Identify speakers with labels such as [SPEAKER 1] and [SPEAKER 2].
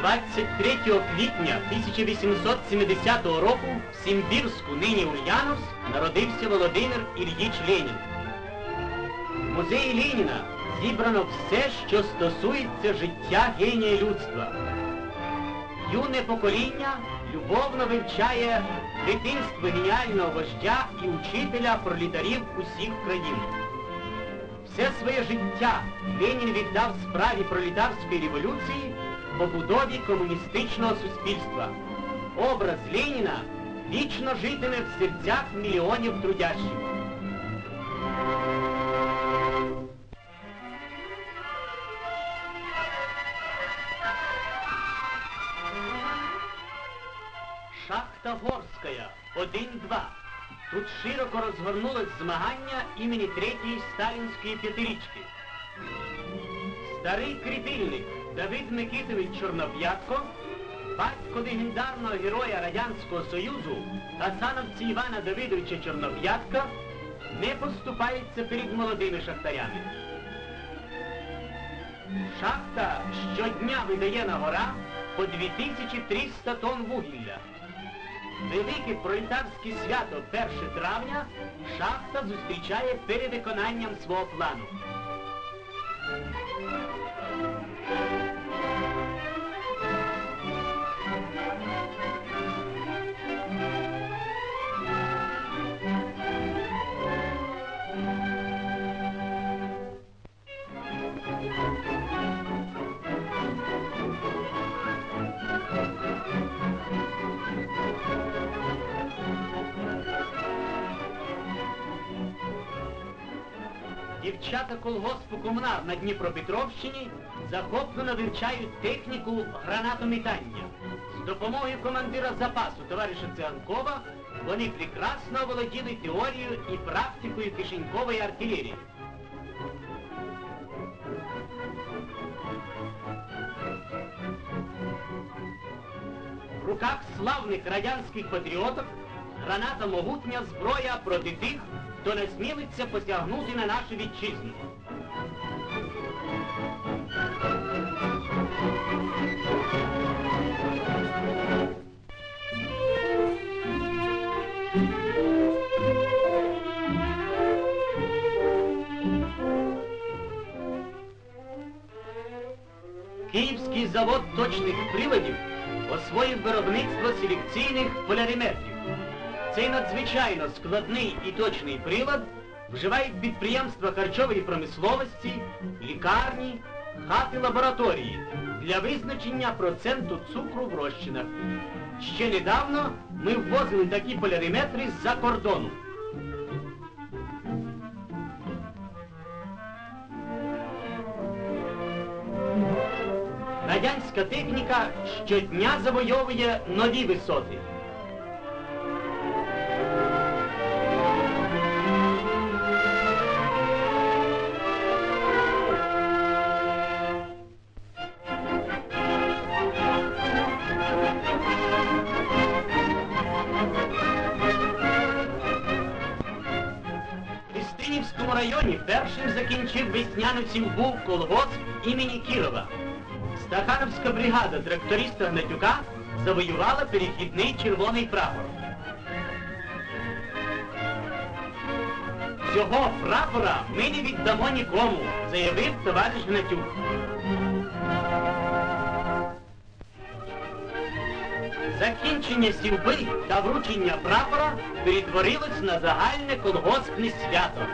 [SPEAKER 1] 23 квітня 1870 року в Сімбірську, нині Ульяновськ, народився Володимир Ільїч Ленін. В музеї Леніна зібрано все, що стосується життя генія людства. Юне покоління любовно вивчає дитинство геніального вождя і учителя пролітарів усіх країн. Все своє життя Ленін віддав справі пролетарської революції побудові комуністичного суспільства. Образ Леніна вічно житиме в серцях мільйонів трудящих. Шахта Горська, 1-2. Тут широко розгорнулось змагання імені третьої сталінської п'ятирічки. Старий кріпильник Давид Микитович Чорноп'ятко, батько легендарного героя Радянського Союзу Гасановці Івана Давидовича Чорноп'ятка, не поступається перед молодими шахтарями. Шахта щодня видає на гора по 2300 тонн вугілля. Велике пролетарське свято 1 травня шахта зустрічає перед виконанням свого плану. Дівчата колгоспу комунар на Дніпропетровщині захоплено вивчають техніку гранатометання. З допомогою командира запасу товариша Циганкова вони прекрасно володіли теорією і практикою кишенькової артилерії. В руках славних радянських патріотів граната могутня зброя проти тих, хто не смілиться посягнути на нашу вітчизну. Київський завод точних приладів освоїв виробництво селекційних поляріметрів. Цей надзвичайно складний і точний прилад вживають підприємства харчової промисловості, лікарні, хати лабораторії для визначення проценту цукру в розчинах. Ще недавно ми ввозили такі поляріметри з-за кордону. Радянська техніка щодня завойовує нові висоти. В Істинівському районі першим закінчив весняну був колгосп імені Кірова. Стахановська бригада тракториста Гнатюка завоювала перехідний червоний прапор. Цього прапора ми не віддамо нікому, заявив товариш Гнатюк. Закінчення сівби та вручення прапора перетворилось на загальне колгоспне свято.